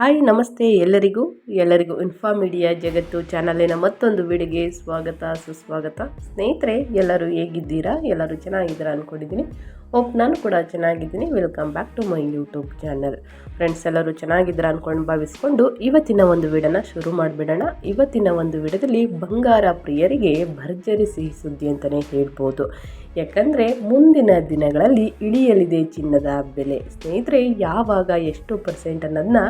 Hi, ನಮಸ್ತೆ ಎಲ್ಲರಿಗೂ. ಎಲ್ಲರಿಗೂ ಇನ್ಫಾ ಮೀಡಿಯಾ ಜಗತ್ತು ಚಾನಲಿನ ಮತ್ತೊಂದು ವಿಡಿಗೆ ಸ್ವಾಗತ, ಸುಸ್ವಾಗತ. ಸ್ನೇಹಿತರೆ, ಎಲ್ಲರೂ ಹೇಗಿದ್ದೀರಾ? ಎಲ್ಲರೂ ಚೆನ್ನಾಗಿದ್ದೀರಾ ಅಂದ್ಕೊಂಡಿದ್ದೀನಿ ಹೋಪ್ ನಾನು ಕೂಡ ಚೆನ್ನಾಗಿದ್ದೀನಿ. Welcome back to my YouTube channel friends ಎಲ್ಲರೂ ಚೆನ್ನಾಗಿದ್ದೀರಾ ಅಂದ್ಕೊಂಡು ಭಾವಿಸ್ಕೊಂಡು ಇವತ್ತಿನ ಒಂದು ವಿಡನ ಶುರು ಮಾಡಿಬಿಡೋಣ. ಇವತ್ತಿನ ಒಂದು ವಿಡದಲ್ಲಿ ಬಂಗಾರ ಪ್ರಿಯರಿಗೆ ಭರ್ಜರಿ ಸಿಹಿ ಸುದ್ದಿ ಅಂತಲೇ ಹೇಳ್ಬೋದು. ಯಾಕಂದರೆ ಮುಂದಿನ ದಿನಗಳಲ್ಲಿ ಇಳಿಯಲಿದೆ ಚಿನ್ನದ ಬೆಲೆ. ಸ್ನೇಹಿತರೆ, ಯಾವಾಗ ಎಷ್ಟು ಪರ್ಸೆಂಟ್ ಅನ್ನೋದನ್ನ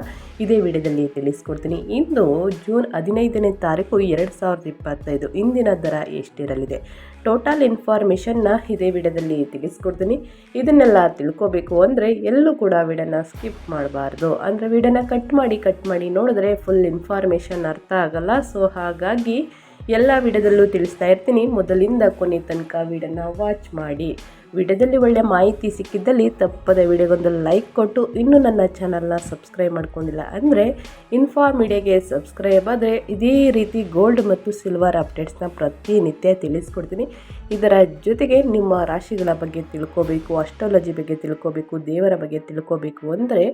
ಇದೇ ವಿಡಿಯೋದಲ್ಲಿ ತಿಳಿಸ್ಕೊಡ್ತೀನಿ. ಇಂದು ಜೂನ್ ಹದಿನೈದನೇ ತಾರೀಕು ಎರಡು ಸಾವಿರದ ಇಪ್ಪತ್ತೈದು. ಇಂದಿನ ದರ ಎಷ್ಟಿರಲಿದೆ? ಟೋಟಲ್ ಇನ್ಫಾರ್ಮೇಷನ್ನ ಇದೇ ವಿಡಿಯೋದಲ್ಲಿ ತಿಳಿಸ್ಕೊಡ್ತೀನಿ. ಇದನ್ನೆಲ್ಲ ತಿಳ್ಕೊಬೇಕು ಅಂದರೆ ಎಲ್ಲೂ ಕೂಡ ವಿಡಿಯೋನ ಸ್ಕಿಪ್ ಮಾಡಬಾರ್ದು. ಅಂದರೆ ವಿಡಿಯೋನ ಕಟ್ ಮಾಡಿ ಕಟ್ ಮಾಡಿ ನೋಡಿದ್ರೆ ಫುಲ್ ಇನ್ಫಾರ್ಮೇಷನ್ ಅರ್ಥ ಆಗಲ್ಲ. ಸೊ, ಹಾಗಾಗಿ ಎಲ್ಲ ವಿಡಿಯೋದಲ್ಲೂ ತಿಳಿಸ್ತಾ ಇರ್ತೀನಿ. ಮೊದಲಿಂದ ಕೊನೆ ತನಕ ವಿಡಿಯೋನ ವಾಚ್ ಮಾಡಿ. ವಿಡಿಯೋದಲ್ಲಿ ಒಳ್ಳೆ ಮಾಹಿತಿ ಸಿಕ್ಕಿದ್ದಲ್ಲಿ ತಪ್ಪದ ವಿಡಿಯೋಗೊಂದು ಲೈಕ್ ಕೊಟ್ಟು ಇನ್ನೂ ನನ್ನ ಚಾನಲ್ನ ಸಬ್ಸ್ಕ್ರೈಬ್ ಮಾಡ್ಕೊಂಡಿಲ್ಲ ಅಂದರೆ ಇನ್ಫಾ ಮೀಡಿಯಾಗೆ ಸಬ್ಸ್ಕ್ರೈಬ್ ಆದರೆ ಇದೇ ರೀತಿ ಗೋಲ್ಡ್ ಮತ್ತು ಸಿಲ್ವರ್ ಅಪ್ಡೇಟ್ಸ್ನ ಪ್ರತಿನಿತ್ಯ ತಿಳಿಸ್ಕೊಡ್ತೀನಿ. ಇದರ ಜೊತೆಗೆ ನಿಮ್ಮ ರಾಶಿಗಳ ಬಗ್ಗೆ ತಿಳ್ಕೋಬೇಕು ಅಸ್ಟ್ರಾಲಜಿ ಬಗ್ಗೆ ತಿಳ್ಕೋಬೇಕು, ದೇವರ ಬಗ್ಗೆ ತಿಳ್ಕೋಬೇಕು ಅಂದರೆ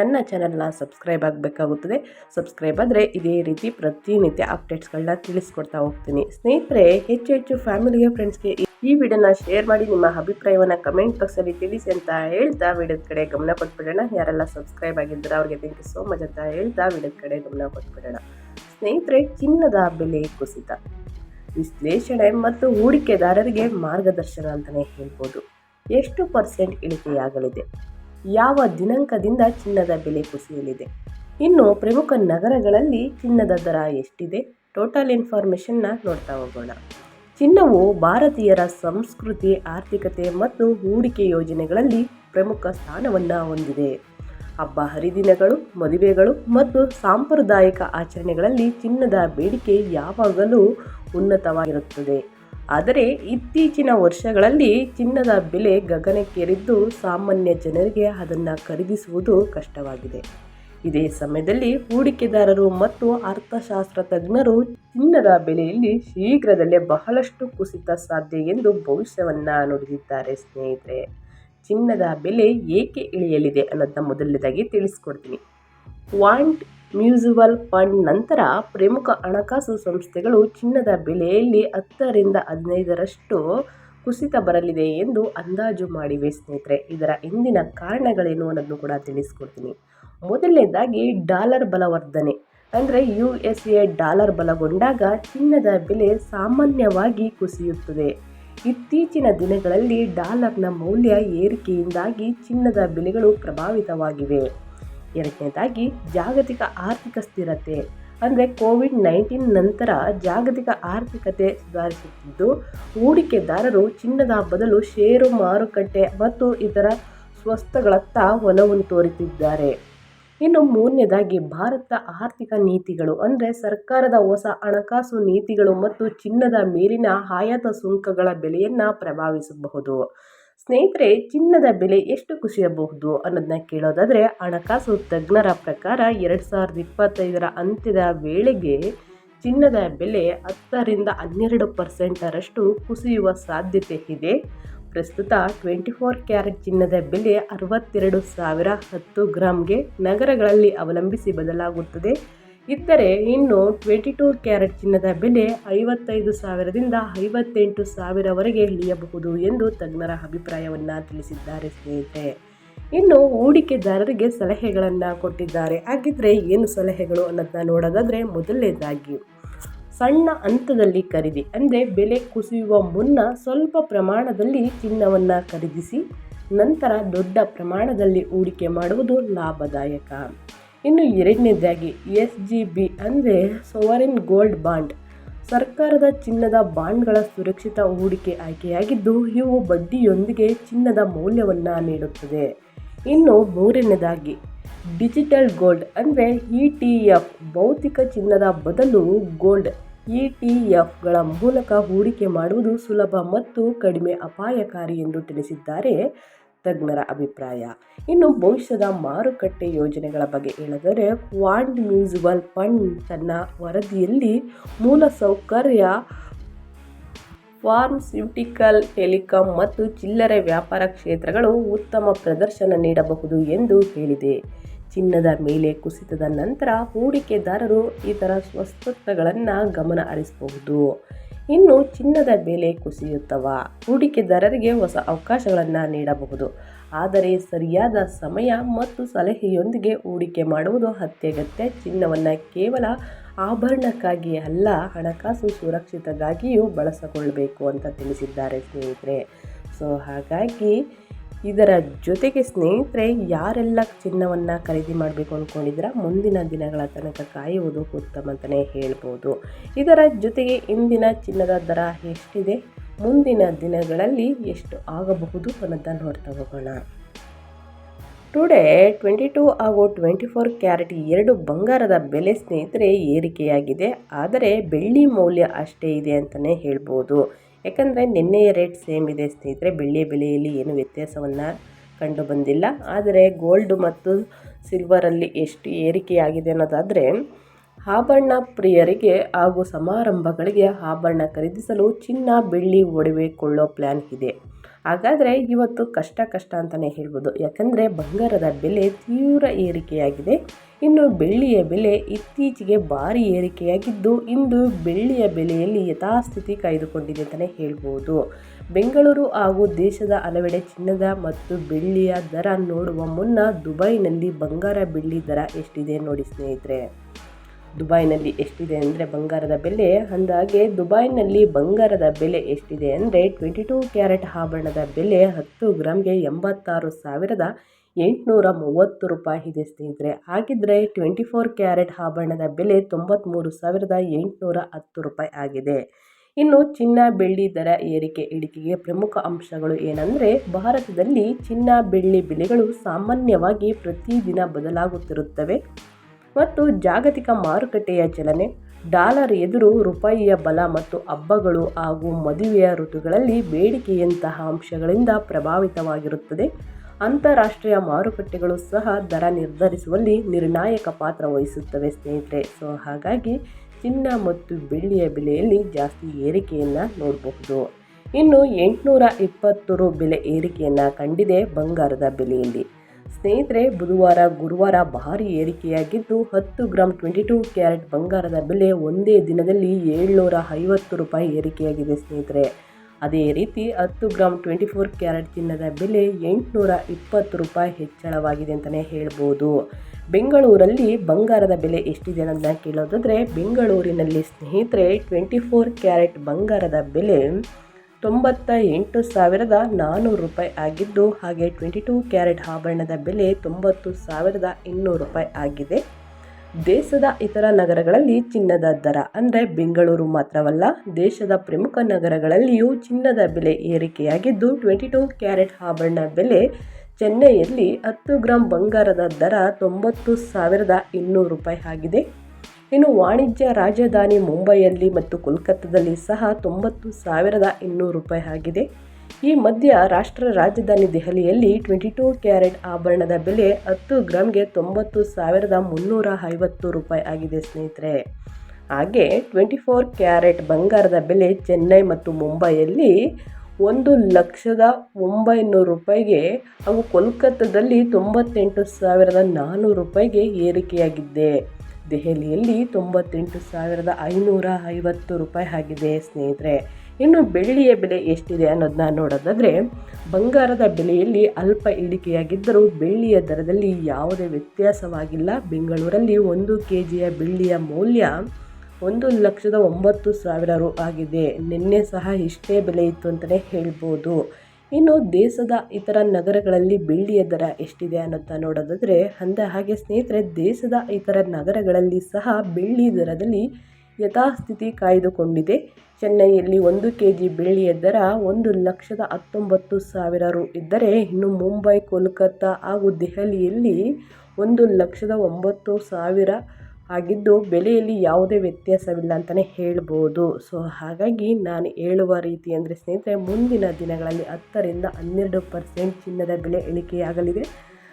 ನನ್ನ ಚಾನಲ್ನ ಸಬ್ಸ್ಕ್ರೈಬ್ ಆಗಬೇಕಾಗುತ್ತದೆ. ಸಬ್ಸ್ಕ್ರೈಬ್ ಆದರೆ ಇದೇ ರೀತಿ ಪ್ರತಿನಿತ್ಯ ಅಪ್ಡೇಟ್ಸ್ಗಳನ್ನ ತಿಳಿಸ್ಕೊಡ್ತಾ ಹೋಗ್ತೀನಿ. ಸ್ನೇಹಿತರೆ, ಹೆಚ್ಚು ಹೆಚ್ಚು ಫ್ಯಾಮಿಲಿಗೆ ಫ್ರೆಂಡ್ಸ್ಗೆ ಈ ವಿಡಿಯೋನ ಶೇರ್ ಮಾಡಿ, ನಿಮ್ಮ ಅಭಿಪ್ರಾಯವನ್ನು ಕಮೆಂಟ್ ಬಾಕ್ಸಲ್ಲಿ ತಿಳಿಸಿ ಅಂತ ಹೇಳ್ತಾ ವಿಡಿಯೋದ ಕಡೆ ಗಮನ ಕೊಟ್ಬಿಡೋಣ. ಯಾರೆಲ್ಲ ಸಬ್ಸ್ಕ್ರೈಬ್ ಆಗಿದ್ದಾರೆ ಅವ್ರಿಗೆ ಥ್ಯಾಂಕ್ ಯು ಸೋ ಮಚ್ ಅಂತ ಹೇಳ್ತಾ ವಿಡಿಯೋದ ಕಡೆ ಗಮನ ಕೊಟ್ಬಿಡೋಣ. ಸ್ನೇಹಿತರೆ, ಚಿನ್ನದ ಬೆಲೆ ಕುಸಿತ. ವಿಶ್ಲೇಷಣೆ ಮತ್ತು ಹೂಡಿಕೆದಾರರಿಗೆ ಮಾರ್ಗದರ್ಶನ ಅಂತಲೇ ಹೇಳ್ಬೋದು. ಎಷ್ಟು ಪರ್ಸೆಂಟ್ ಇಳಿಕೆಯಾಗಲಿದೆ? ಯಾವ ದಿನಾಂಕದಿಂದ ಚಿನ್ನದ ಬೆಲೆ ಕುಸಿಯಲಿದೆ? ಇನ್ನು ಪ್ರಮುಖ ನಗರಗಳಲ್ಲಿ ಚಿನ್ನದ ದರ ಎಷ್ಟಿದೆ? ಟೋಟಲ್ ಇನ್ಫಾರ್ಮೇಷನ್ನ ನೋಡ್ತಾ ಹೋಗೋಣ. ಚಿನ್ನವು ಭಾರತೀಯರ ಸಂಸ್ಕೃತಿ, ಆರ್ಥಿಕತೆ ಮತ್ತು ಹೂಡಿಕೆ ಯೋಜನೆಗಳಲ್ಲಿ ಪ್ರಮುಖ ಸ್ಥಾನವನ್ನು ಹೊಂದಿದೆ. ಹಬ್ಬ ಹರಿದಿನಗಳು, ಮದುವೆಗಳು ಮತ್ತು ಸಾಂಪ್ರದಾಯಿಕ ಆಚರಣೆಗಳಲ್ಲಿ ಚಿನ್ನದ ಬೇಡಿಕೆ ಯಾವಾಗಲೂ ಉನ್ನತವಾಗಿರುತ್ತದೆ. ಆದರೆ ಇತ್ತೀಚಿನ ವರ್ಷಗಳಲ್ಲಿ ಚಿನ್ನದ ಬೆಲೆ ಗಗನಕ್ಕೇರಿದ್ದು ಸಾಮಾನ್ಯ ಜನರಿಗೆ ಅದನ್ನು ಖರೀದಿಸುವುದು ಕಷ್ಟವಾಗಿದೆ. ಇದೇ ಸಮಯದಲ್ಲಿ ಹೂಡಿಕೆದಾರರು ಮತ್ತು ಅರ್ಥಶಾಸ್ತ್ರ ತಜ್ಞರು ಚಿನ್ನದ ಬೆಲೆಯಲ್ಲಿ ಶೀಘ್ರದಲ್ಲೇ ಬಹಳಷ್ಟು ಕುಸಿತ ಸಾಧ್ಯ ಎಂದು ಭವಿಷ್ಯವನ್ನ ನುಡಿದಿದ್ದಾರೆ ಸ್ನೇಹಿತರೆ. ಚಿನ್ನದ ಬೆಲೆ ಏಕೆ ಇಳಿಯಲಿದೆ ಅನ್ನೋದನ್ನ ಮೊದಲನೇದಾಗಿ ತಿಳಿಸ್ಕೊಡ್ತೀನಿ. ವಾಂಟ್ ಮ್ಯೂಸುವಲ್ ಫಂಡ್ ನಂತರ ಪ್ರಮುಖ ಹಣಕಾಸು ಸಂಸ್ಥೆಗಳು ಚಿನ್ನದ ಬೆಲೆಯಲ್ಲಿ ಹತ್ತರಿಂದ ಹದಿನೈದರಷ್ಟು ಕುಸಿತ ಬರಲಿದೆ ಎಂದು ಅಂದಾಜು ಮಾಡಿವೆ ಸ್ನೇಹಿತರೆ. ಇದರ ಹಿಂದಿನ ಕಾರಣಗಳೇನು ಅನ್ನೋದನ್ನು ಕೂಡ ತಿಳಿಸ್ಕೊಡ್ತೀನಿ. ಮೊದಲನೇದಾಗಿ ಡಾಲರ್ ಬಲವರ್ಧನೆ. ಅಂದರೆ ಯು ಎಸ್ ಎ ಡಾಲರ್ ಬಲಗೊಂಡಾಗ ಚಿನ್ನದ ಬೆಲೆ ಸಾಮಾನ್ಯವಾಗಿ ಕುಸಿಯುತ್ತದೆ. ಇತ್ತೀಚಿನ ದಿನಗಳಲ್ಲಿ ಡಾಲರ್ನ ಮೌಲ್ಯ ಏರಿಕೆಯಿಂದಾಗಿ ಚಿನ್ನದ ಬೆಲೆಗಳು ಪ್ರಭಾವಿತವಾಗಿವೆ. ಎರಡನೇದಾಗಿ ಜಾಗತಿಕ ಆರ್ಥಿಕ ಸ್ಥಿರತೆ. ಅಂದರೆ ಕೋವಿಡ್ ನೈನ್ಟೀನ್ ನಂತರ ಜಾಗತಿಕ ಆರ್ಥಿಕತೆ ಸುಧಾರಿಸುತ್ತಿದ್ದು, ಹೂಡಿಕೆದಾರರು ಚಿನ್ನದ ಬದಲು ಷೇರು ಮಾರುಕಟ್ಟೆ ಮತ್ತು ಇತರ ಸ್ವಸ್ತಗಳತ್ತ ಒಲವನ್ನು ತೋರುತ್ತಿದ್ದಾರೆ. ಇನ್ನು ಮೂರನೇದಾಗಿ ಭಾರತ ಆರ್ಥಿಕ ನೀತಿಗಳು, ಅಂದರೆ ಸರ್ಕಾರದ ಹೊಸ ಹಣಕಾಸು ನೀತಿಗಳು ಮತ್ತು ಚಿನ್ನದ ಮೇಲಿನ ಆಯಾತ ಸುಂಕಗಳ ಬೆಲೆಯನ್ನು ಪ್ರಭಾವಿಸಬಹುದು. ಸ್ನೇಹಿತರೆ, ಚಿನ್ನದ ಬೆಲೆ ಎಷ್ಟು ಕುಸಿಯಬಹುದು ಅನ್ನೋದನ್ನ ಕೇಳೋದಾದರೆ, ಹಣಕಾಸು ತಜ್ಞರ ಪ್ರಕಾರ ಎರಡು ಸಾವಿರದ ಇಪ್ಪತ್ತೈದರ ಅಂತ್ಯದ ವೇಳೆಗೆ ಚಿನ್ನದ ಬೆಲೆ ಹತ್ತರಿಂದ ಹನ್ನೆರಡು ಪರ್ಸೆಂಟರಷ್ಟು ಕುಸಿಯುವ ಸಾಧ್ಯತೆ ಇದೆ. ಪ್ರಸ್ತುತ ಟ್ವೆಂಟಿ ಫೋರ್ ಕ್ಯಾರೆಟ್ ಚಿನ್ನದ ಬೆಲೆ ಅರವತ್ತೆರಡು ಸಾವಿರ ಹತ್ತು ಗ್ರಾಮ್ಗೆ ನಗರಗಳಲ್ಲಿ ಅವಲಂಬಿಸಿ ಬದಲಾಗುತ್ತದೆ. ಇದ್ದರೆ ಇನ್ನು ಟ್ವೆಂಟಿ ಟೂ ಕ್ಯಾರೆಟ್ ಚಿನ್ನದ ಬೆಲೆ ಐವತ್ತೈದು ಸಾವಿರದಿಂದ ಐವತ್ತೆಂಟು ಸಾವಿರವರೆಗೆ ಇಳಿಯಬಹುದು ಎಂದು ತಜ್ಞರ ಅಭಿಪ್ರಾಯವನ್ನು ತಿಳಿಸಿದ್ದಾರೆ ಸ್ನೇಹಿತರೆ. ಇನ್ನು ಹೂಡಿಕೆದಾರರಿಗೆ ಸಲಹೆಗಳನ್ನು ಕೊಟ್ಟಿದ್ದಾರೆ. ಹಾಗಿದ್ರೆ ಏನು ಸಲಹೆಗಳು ಅನ್ನೋದನ್ನ ನೋಡೋದಾದರೆ ಮೊದಲನೇದಾಗಿ ಸಣ್ಣ ಹಂತದಲ್ಲಿ ಖರೀದಿ, ಅಂದರೆ ಬೆಲೆ ಕುಸಿಯುವ ಮುನ್ನ ಸ್ವಲ್ಪ ಪ್ರಮಾಣದಲ್ಲಿ ಚಿನ್ನವನ್ನು ಖರೀದಿಸಿ, ನಂತರ ದೊಡ್ಡ ಪ್ರಮಾಣದಲ್ಲಿ ಹೂಡಿಕೆ ಮಾಡುವುದು ಲಾಭದಾಯಕ. ಇನ್ನು ಎರಡನೇದಾಗಿ, ಎಸ್ ಜಿ ಬಿ, ಅಂದರೆ ಸೋವರಿನ್ ಗೋಲ್ಡ್ ಬಾಂಡ್. ಸರ್ಕಾರದ ಚಿನ್ನದ ಬಾಂಡ್ಗಳ ಸುರಕ್ಷಿತ ಹೂಡಿಕೆ ಆಯ್ಕೆಯಾಗಿದ್ದು, ಇವು ಬಡ್ಡಿಯೊಂದಿಗೆ ಚಿನ್ನದ ಮೌಲ್ಯವನ್ನು ನೀಡುತ್ತದೆ. ಇನ್ನು ಮೂರನೇದಾಗಿ, ಡಿಜಿಟಲ್ ಗೋಲ್ಡ್, ಅಂದರೆ ಇ ಟಿ ಎಫ್, ಭೌತಿಕ ಚಿನ್ನದ ಬದಲು ಗೋಲ್ಡ್. ಇ ಟಿ ಎಫ್ಗಳ ಮೂಲಕ ಹೂಡಿಕೆ ಮಾಡುವುದು ಸುಲಭ ಮತ್ತು ಕಡಿಮೆ ಅಪಾಯಕಾರಿ ಎಂದು ತಿಳಿಸಿದ್ದಾರೆ ತಜ್ಞರ ಅಭಿಪ್ರಾಯ. ಇನ್ನು ಭವಿಷ್ಯದ ಮಾರುಕಟ್ಟೆ ಯೋಜನೆಗಳ ಬಗ್ಗೆ ಹೇಳಿದರೆ ಕ್ವಾಂಟ್ ಮ್ಯೂಸಿಬಲ್ ಫಂಡ್ ತನ್ನ ವರದಿಯಲ್ಲಿ ಮೂಲಸೌಕರ್ಯ ಫಾರ್ಮಸ್ಯೂಟಿಕಲ್ ಟೆಲಿಕಾಂ ಮತ್ತು ಚಿಲ್ಲರೆ ವ್ಯಾಪಾರ ಕ್ಷೇತ್ರಗಳು ಉತ್ತಮ ಪ್ರದರ್ಶನ ನೀಡಬಹುದು ಎಂದು ಹೇಳಿದೆ. ಚಿನ್ನದ ಮೇಲೆ ಕುಸಿತದ ನಂತರ ಹೂಡಿಕೆದಾರರು ಇತರ ಸ್ವಸ್ತಗಳನ್ನು ಗಮನ ಹರಿಸಬಹುದು. ಇನ್ನು ಚಿನ್ನದ ಬೆಲೆ ಕುಸಿಯುತ್ತವ? ಹೂಡಿಕೆದಾರರಿಗೆ ಹೊಸ ಅವಕಾಶಗಳನ್ನು ನೀಡಬಹುದು. ಆದರೆ ಸರಿಯಾದ ಸಮಯ ಮತ್ತು ಸಲಹೆಯೊಂದಿಗೆ ಹೂಡಿಕೆ ಮಾಡುವುದು ಅತ್ಯಗತ್ಯ. ಚಿನ್ನವನ್ನು ಕೇವಲ ಆಭರಣಕ್ಕಾಗಿ ಅಲ್ಲ, ಹಣಕಾಸು ಸುರಕ್ಷಿತಗಾಗಿಯೂ ಬಳಸಿಕೊಳ್ಳಬೇಕು ಅಂತ ತಿಳಿಸಿದ್ದಾರೆ ಸ್ನೇಹಿತರೆ. ಸೊ ಹಾಗಾಗಿ ಇದರ ಜೊತೆಗೆ ಸ್ನೇಹಿತರೆ, ಯಾರೆಲ್ಲ ಚಿನ್ನವನ್ನು ಖರೀದಿ ಮಾಡಬೇಕು ಅಂದ್ಕೊಂಡಿದ್ರೆ ಮುಂದಿನ ದಿನಗಳ ತನಕ ಕಾಯುವುದು ಉತ್ತಮ ಅಂತಲೇ ಹೇಳ್ಬೋದು. ಇದರ ಜೊತೆಗೆ ಇಂದಿನ ಚಿನ್ನದ ದರ ಎಷ್ಟಿದೆ, ಮುಂದಿನ ದಿನಗಳಲ್ಲಿ ಎಷ್ಟು ಆಗಬಹುದು ಅನ್ನೋದನ್ನು ನೋಡ್ತಾ ಹೋಗೋಣ. ಟುಡೇ ಟ್ವೆಂಟಿ ಟೂ ಹಾಗೂ ಟ್ವೆಂಟಿ ಫೋರ್ ಕ್ಯಾರೆಟ್ ಎರಡು ಬಂಗಾರದ ಬೆಲೆ ಸ್ನೇಹಿತರೆ, ಏರಿಕೆಯಾಗಿದೆ. ಆದರೆ ಬೆಳ್ಳಿ ಮೌಲ್ಯ ಅಷ್ಟೇ ಇದೆ ಅಂತಲೇ ಹೇಳ್ಬೋದು. ಯಾಕಂದರೆ ನಿನ್ನೆಯ ರೇಟ್ ಸೇಮ್ ಇದೆ ಸ್ನೇಹಿತರೆ. ಬೆಳ್ಳಿ ಬೆಲೆಯಲ್ಲಿ ಏನು ವ್ಯತ್ಯಾಸವನ್ನು ಕಂಡು ಬಂದಿಲ್ಲ. ಆದರೆ ಗೋಲ್ಡ್ ಮತ್ತು ಸಿಲ್ವರಲ್ಲಿ ಎಷ್ಟು ಏರಿಕೆಯಾಗಿದೆ ಅನ್ನೋದಾದರೆ, ಆಭರಣ ಪ್ರಿಯರಿಗೆ ಹಾಗೂ ಸಮಾರಂಭಗಳಿಗೆ ಆಭರಣ ಖರೀದಿಸಲು ಚಿನ್ನ ಬೆಳ್ಳಿ ಒಡವೆ ಕೊಳ್ಳೋ ಪ್ಲ್ಯಾನ್ ಇದೆ. ಹಾಗಾದರೆ ಇವತ್ತು ಕಷ್ಟ ಕಷ್ಟ ಅಂತಲೇ ಹೇಳ್ಬೋದು. ಯಾಕಂದರೆ ಬಂಗಾರದ ಬೆಲೆ ತೀವ್ರ ಏರಿಕೆಯಾಗಿದೆ. ಇನ್ನು ಬೆಳ್ಳಿಯ ಬೆಲೆ ಇತ್ತೀಚೆಗೆ ಭಾರಿ ಏರಿಕೆಯಾಗಿದ್ದು ಇಂದು ಬೆಳ್ಳಿಯ ಬೆಲೆಯಲ್ಲಿ ಯಥಾಸ್ಥಿತಿ ಕಾಯ್ದುಕೊಂಡಿದೆ ಅಂತಲೇ ಹೇಳ್ಬೋದು. ಬೆಂಗಳೂರು ಹಾಗೂ ದೇಶದ ಹಲವೆಡೆ ಚಿನ್ನದ ಮತ್ತು ಬೆಳ್ಳಿಯ ದರ ನೋಡುವ ಮುನ್ನ ದುಬೈನಲ್ಲಿ ಬಂಗಾರ ಬೆಳ್ಳಿ ದರ ಎಷ್ಟಿದೆ ನೋಡಿ ಸ್ನೇಹಿತರೆ. ದುಬೈನಲ್ಲಿ ಎಷ್ಟಿದೆ ಅಂದರೆ ಬಂಗಾರದ ಬೆಲೆ. ಅಂದಾಗೆ ದುಬೈನಲ್ಲಿ ಬಂಗಾರದ ಬೆಲೆ ಎಷ್ಟಿದೆ ಅಂದರೆ ಟ್ವೆಂಟಿ ಟೂ ಕ್ಯಾರೆಟ್ ಆಭರಣದ ಬೆಲೆ ಹತ್ತು ಗ್ರಾಮ್ಗೆ ಎಂಬತ್ತಾರು ಸಾವಿರದ ಎಂಟುನೂರ ಮೂವತ್ತು ರೂಪಾಯಿ ಇದೆ ಸ್ನೇಹಿತರೆ. ಹಾಗಿದ್ದರೆ ಟ್ವೆಂಟಿ ಫೋರ್ ಕ್ಯಾರೆಟ್ ಆಭರಣದ ಬೆಲೆ ತೊಂಬತ್ತ್ಮೂರು ಸಾವಿರದ ಎಂಟುನೂರ ಹತ್ತು ರೂಪಾಯಿ ಆಗಿದೆ. ಇನ್ನು ಚಿನ್ನ, ಬೆಳ್ಳಿ ದರ ಏರಿಕೆ ಇಳಿಕೆಗೆ ಪ್ರಮುಖ ಅಂಶಗಳು ಏನಂದರೆ ಭಾರತದಲ್ಲಿ ಚಿನ್ನ, ಬೆಳ್ಳಿ ಬೆಲೆಗಳು ಸಾಮಾನ್ಯವಾಗಿ ಪ್ರತಿದಿನ ಬದಲಾಗುತ್ತಿರುತ್ತವೆ. ಮತ್ತು ಜಾಗತಿಕ ಮಾರುಕಟ್ಟೆಯ ಚಲನೆ, ಡಾಲರ್ ಎದುರು ರೂಪಾಯಿಯ ಬಲ ಮತ್ತು ಹಬ್ಬಗಳು ಹಾಗೂ ಮದುವೆಯ ಋತುಗಳಲ್ಲಿ ಬೇಡಿಕೆಯಂತಹ ಅಂಶಗಳಿಂದ ಪ್ರಭಾವಿತವಾಗಿರುತ್ತದೆ. ಅಂತಾರಾಷ್ಟ್ರೀಯ ಮಾರುಕಟ್ಟೆಗಳು ಸಹ ದರ ನಿರ್ಧರಿಸುವಲ್ಲಿ ನಿರ್ಣಾಯಕ ಪಾತ್ರ ವಹಿಸುತ್ತವೆ ಸ್ನೇಹಿತರೆ. ಸೊ, ಹಾಗಾಗಿ ಚಿನ್ನ ಮತ್ತು ಬೆಳ್ಳಿಯ ಬೆಲೆಯಲ್ಲಿ ಜಾಸ್ತಿ ಏರಿಕೆಯನ್ನು ನೋಡಬಹುದು. ಇನ್ನು ಎಂಟುನೂರ ಇಪ್ಪತ್ತು ರು ಬೆಲೆ ಏರಿಕೆಯನ್ನು ಕಂಡಿದೆ ಬಂಗಾರದ ಬೆಲೆಯಲ್ಲಿ. ಸ್ನೇಹಿತರೆ, ಬುಧವಾರ, ಗುರುವಾರ ಭಾರಿ ಏರಿಕೆಯಾಗಿದ್ದು, ಹತ್ತು ಗ್ರಾಮ್ ಟ್ವೆಂಟಿ ಟೂ ಕ್ಯಾರೆಟ್ ಬಂಗಾರದ ಬೆಲೆ ಒಂದೇ ದಿನದಲ್ಲಿ ಏಳ್ನೂರ ಐವತ್ತು ರೂಪಾಯಿ ಏರಿಕೆಯಾಗಿದೆ ಸ್ನೇಹಿತರೆ. ಅದೇ ರೀತಿ, ಹತ್ತು ಗ್ರಾಮ್ ಟ್ವೆಂಟಿ ಫೋರ್ ಕ್ಯಾರೆಟ್ ಚಿನ್ನದ ಬೆಲೆ ಎಂಟುನೂರ ಇಪ್ಪತ್ತು ರೂಪಾಯಿ ಹೆಚ್ಚಳವಾಗಿದೆ ಅಂತಲೇ ಹೇಳ್ಬೋದು. ಬೆಂಗಳೂರಲ್ಲಿ ಬಂಗಾರದ ಬೆಲೆ ಎಷ್ಟಿದೆ ಅನ್ನೋದನ್ನ ಕೇಳೋದಾದರೆ, ಬೆಂಗಳೂರಿನಲ್ಲಿ ಸ್ನೇಹಿತರೆ, ಟ್ವೆಂಟಿ ಫೋರ್ ಕ್ಯಾರೆಟ್ ಬಂಗಾರದ ಬೆಲೆ ತೊಂಬತ್ತ ಎಂಟು ಸಾವಿರದ ನಾನ್ನೂರು ರೂಪಾಯಿ ಆಗಿದ್ದು, ಹಾಗೆ ಟ್ವೆಂಟಿ ಟೂ ಕ್ಯಾರೆಟ್ ಆಭರಣದ ಬೆಲೆ ತೊಂಬತ್ತು ಸಾವಿರದ ಇನ್ನೂರು ರೂಪಾಯಿ ಆಗಿದೆ. ದೇಶದ ಇತರ ನಗರಗಳಲ್ಲಿ ಚಿನ್ನದ ದರ ಅಂದರೆ ಬೆಂಗಳೂರು ಮಾತ್ರವಲ್ಲ, ದೇಶದ ಪ್ರಮುಖ ನಗರಗಳಲ್ಲಿಯೂ ಚಿನ್ನದ ಬೆಲೆ ಏರಿಕೆಯಾಗಿದ್ದು, ಟ್ವೆಂಟಿ ಟೂ ಕ್ಯಾರೆಟ್ ಆಭರಣ ಬೆಲೆ ಚೆನ್ನೈಯಲ್ಲಿ ಹತ್ತು ಗ್ರಾಂ ಬಂಗಾರದ ದರ ತೊಂಬತ್ತು ಸಾವಿರದ ಇನ್ನೂರು ರೂಪಾಯಿ ಆಗಿದೆ. ಇನ್ನು ವಾಣಿಜ್ಯ ರಾಜಧಾನಿ ಮುಂಬೈಯಲ್ಲಿ ಮತ್ತು ಕೋಲ್ಕತ್ತಾದಲ್ಲಿ ಸಹ ತೊಂಬತ್ತು ಸಾವಿರದ ಇನ್ನೂರು ರೂಪಾಯಿ ಆಗಿದೆ. ಈ ಮಧ್ಯ ರಾಷ್ಟ್ರ ರಾಜಧಾನಿ ದೆಹಲಿಯಲ್ಲಿ ಟ್ವೆಂಟಿ ಟೂ ಕ್ಯಾರೆಟ್ ಆಭರಣದ ಬೆಲೆ ಹತ್ತು ಗ್ರಾಮ್ಗೆ ತೊಂಬತ್ತು ಸಾವಿರದ ಮುನ್ನೂರ ಐವತ್ತು ರೂಪಾಯಿ ಆಗಿದೆ ಸ್ನೇಹಿತರೆ. ಹಾಗೆ ಟ್ವೆಂಟಿ ಫೋರ್ ಕ್ಯಾರೆಟ್ ಬಂಗಾರದ ಬೆಲೆ ಚೆನ್ನೈ ಮತ್ತು ಮುಂಬೈಯಲ್ಲಿ ಒಂದು ಲಕ್ಷದ ಒಂಬೈನೂರು ರೂಪಾಯಿಗೆ ಹಾಗೂ ಕೋಲ್ಕತ್ತಾದಲ್ಲಿ ತೊಂಬತ್ತೆಂಟು ಸಾವಿರದ ನಾನ್ನೂರು ರೂಪಾಯಿಗೆ ಏರಿಕೆಯಾಗಿದೆ. ದೆಹಲಿಯಲ್ಲಿ ತೊಂಬತ್ತೆಂಟು ಸಾವಿರದ ಐನೂರ ಐವತ್ತು ರೂಪಾಯಿ ಆಗಿದೆ, ಸ್ನೇಹಿತರೆ. ಇನ್ನು ಬೆಳ್ಳಿಯ ಬೆಲೆ ಎಷ್ಟಿದೆ ಅನ್ನೋದನ್ನ ನೋಡೋದಾದರೆ, ಬಂಗಾರದ ಬೆಲೆಯಲ್ಲಿ ಅಲ್ಪ ಇಳಿಕೆಯಾಗಿದ್ದರೂ ಬೆಳ್ಳಿಯ ದರದಲ್ಲಿ ಯಾವುದೇ ವ್ಯತ್ಯಾಸವಾಗಿಲ್ಲ. ಬೆಂಗಳೂರಲ್ಲಿ ಒಂದು ಕೆ ಜಿಯ ಬೆಳ್ಳಿಯ ಮೌಲ್ಯ ಒಂದು ಲಕ್ಷದ ಒಂಬತ್ತು ಸಾವಿರ ರು ಆಗಿದೆ. ನಿನ್ನೆ ಸಹ ಇಷ್ಟೇ ಬೆಲೆ ಇತ್ತು ಅಂತಲೇ ಹೇಳ್ಬೋದು. ಇನ್ನು ದೇಶದ ಇತರ ನಗರಗಳಲ್ಲಿ ಬೆಳ್ಳಿಯ ದರ ಎಷ್ಟಿದೆ ಅನ್ನೋದನ್ನ ನೋಡೋದಾದರೆ, ಅಂದ ಹಾಗೆ ಸ್ನೇಹಿತರೆ, ದೇಶದ ಇತರ ನಗರಗಳಲ್ಲಿ ಸಹ ಬೆಳ್ಳಿ ದರದಲ್ಲಿ ಯಥಾಸ್ಥಿತಿ ಕಾಯ್ದುಕೊಂಡಿದೆ. ಚೆನ್ನೈಯಲ್ಲಿ ಒಂದು ಕೆ ಜಿ ಬೆಳ್ಳಿಯ ದರ ಒಂದು ಲಕ್ಷದ ಹತ್ತೊಂಬತ್ತು ಸಾವಿರ ರು ಇದ್ದರೆ, ಇನ್ನು ಮುಂಬೈ, ಕೋಲ್ಕತ್ತಾ ಹಾಗೂ ದೆಹಲಿಯಲ್ಲಿ ಒಂದು ಲಕ್ಷದ ಒಂಬತ್ತು ಸಾವಿರ ಆಗಿದ್ದು ಬೆಲೆಯಲ್ಲಿ ಯಾವುದೇ ವ್ಯತ್ಯಾಸವಿಲ್ಲ ಅಂತಲೇ ಹೇಳ್ಬೋದು. ಸೊ, ಹಾಗಾಗಿ ನಾನು ಹೇಳುವ ರೀತಿ ಅಂದರೆ ಸ್ನೇಹಿತರೆ, ಮುಂದಿನ ದಿನಗಳಲ್ಲಿ ಹತ್ತರಿಂದ ಹನ್ನೆರಡು ಪರ್ಸೆಂಟ್ ಚಿನ್ನದ ಬೆಲೆ ಇಳಿಕೆಯಾಗಲಿದೆ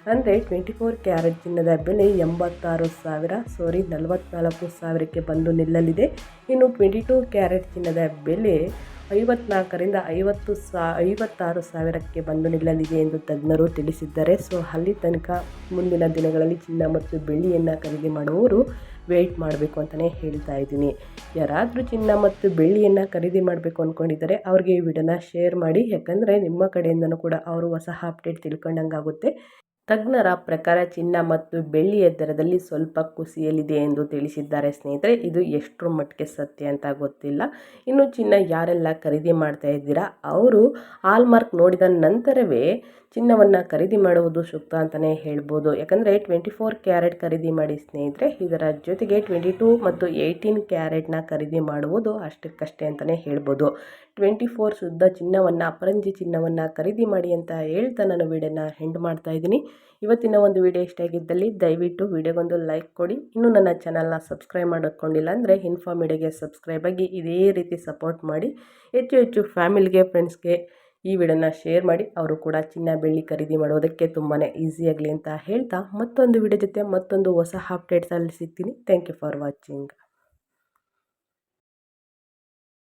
ಅಂದರೆ ಟ್ವೆಂಟಿ ಫೋರ್ ಕ್ಯಾರೆಟ್ ಚಿನ್ನದ ಬೆಲೆ ಎಂಬತ್ತಾರು ಸಾವಿರ ಸಾರಿ ನಲವತ್ತ್ನಾಲ್ಕು ಸಾವಿರಕ್ಕೆ ಬಂದು ನಿಲ್ಲಲಿದೆ. ಇನ್ನು ಟ್ವೆಂಟಿ ಟೂ ಕ್ಯಾರೆಟ್ ಚಿನ್ನದ ಬೆಲೆ ಐವತ್ನಾಲ್ಕರಿಂದ ಐವತ್ತು ಸಾ, ಐವತ್ತಾರು ಸಾವಿರಕ್ಕೆ ಬಂದು ನಿಲ್ಲಲಿದೆ ಎಂದು ತಜ್ಞರು ತಿಳಿಸಿದ್ದಾರೆ. ಸೊ, ಅಲ್ಲಿ ತನಕ ಮುಂದಿನ ದಿನಗಳಲ್ಲಿ ಚಿನ್ನ ಮತ್ತು ಬೆಳ್ಳಿಯನ್ನು ಖರೀದಿ ಮಾಡುವವರು ವೆಯ್ಟ್ ಮಾಡಬೇಕು ಅಂತಲೇ ಹೇಳ್ತಾ ಇದ್ದೀನಿ. ಯಾರಾದರೂ ಚಿನ್ನ ಮತ್ತು ಬೆಳ್ಳಿಯನ್ನು ಖರೀದಿ ಮಾಡಬೇಕು ಅಂದ್ಕೊಂಡಿದ್ದಾರೆ ಅವ್ರಿಗೆ ಈ ವಿಡಿಯೋನ ಶೇರ್ ಮಾಡಿ. ಯಾಕಂದರೆ ನಿಮ್ಮ ಕಡೆಯಿಂದನೂ ಕೂಡ ಅವರು ಹೊಸ ಅಪ್ಡೇಟ್ ತಿಳ್ಕೊಂಡಂಗಾಗುತ್ತೆ. ತಜ್ಞರ ಪ್ರಕಾರ ಚಿನ್ನ ಮತ್ತು ಬೆಳ್ಳಿಯ ದರದಲ್ಲಿ ಸ್ವಲ್ಪ ಕುಸಿಯಲಿದೆ ಎಂದು ತಿಳಿಸಿದ್ದಾರೆ ಸ್ನೇಹಿತರೆ. ಇದು ಎಷ್ಟರ ಮಟ್ಟಿಗೆ ಸತ್ಯ ಅಂತ ಗೊತ್ತಿಲ್ಲ. ಇನ್ನು ಚಿನ್ನ ಯಾರೆಲ್ಲ ಖರೀದಿ ಮಾಡ್ತಾ ಇದ್ದೀರಾ? ಅವರು ಹಾಲ್ಮಾರ್ಕ್ ನೋಡಿದ ನಂತರವೇ ಚಿನ್ನವನ್ನು ಖರೀದಿ ಮಾಡುವುದು ಸೂಕ್ತ ಅಂತಲೇ ಹೇಳ್ಬೋದು. ಯಾಕಂದರೆ ಟ್ವೆಂಟಿ ಫೋರ್ ಕ್ಯಾರೆಟ್ ಖರೀದಿ ಮಾಡಿ ಸ್ನೇಹಿತರೆ, ಇದರ ಜೊತೆಗೆ ಟ್ವೆಂಟಿ ಟೂ ಮತ್ತು ಏಯ್ಟೀನ್ ಕ್ಯಾರೆಟ್ನ ಖರೀದಿ ಮಾಡುವುದು ಅಷ್ಟಕ್ಕಷ್ಟೇ ಅಂತಲೇ ಹೇಳ್ಬೋದು. ಟ್ವೆಂಟಿ ಫೋರ್ ಶುದ್ಧ ಚಿನ್ನವನ್ನು, ಅಪರಂಜಿ ಚಿನ್ನವನ್ನು ಖರೀದಿ ಮಾಡಿ ಅಂತ ಹೇಳ್ತಾ ನಾನು ವೀಡಿಯೋನ ಹೆಂಡ್ ಮಾಡ್ತಾ ಇದ್ದೀನಿ. ಇವತ್ತಿನ ಒಂದು ವಿಡಿಯೋ ಇಷ್ಟ ಆಗಿದ್ದಲ್ಲಿ ದಯವಿಟ್ಟು ವಿಡಿಯೋಗೊಂದು ಲೈಕ್ ಕೊಡಿ. ಇನ್ನೂ ನನ್ನ ಚಾನಲ್ನ ಸಬ್ಸ್ಕ್ರೈಬ್ ಮಾಡಿಕೊಂಡಿಲ್ಲ ಅಂದರೆ ಇನ್ಫಾರ್ಮ್ ಸಬ್ಸ್ಕ್ರೈಬ್ ಆಗಿ ಇದೇ ರೀತಿ ಸಪೋರ್ಟ್ ಮಾಡಿ. ಹೆಚ್ಚು ಹೆಚ್ಚು ಫ್ಯಾಮಿಲಿಗೆ ಫ್ರೆಂಡ್ಸ್ಗೆ ಈ ವಿಡಿಯೋನ ಶೇರ್ ಮಾಡಿ. ಅವರು ಕೂಡ ಚಿನ್ನ, ಬೆಳ್ಳಿ ಖರೀದಿ ಮಾಡೋದಕ್ಕೆ ತುಂಬಾ ಈಸಿ ಆಗಲಿ ಅಂತ ಹೇಳ್ತಾ ಮತ್ತೊಂದು ವಿಡಿಯೋ ಜೊತೆ ಮತ್ತೊಂದು ಹೊಸ ಅಪ್ಡೇಟ್ಸಲ್ಲಿ ಸಿಗ್ತೀನಿ. Thank you for watching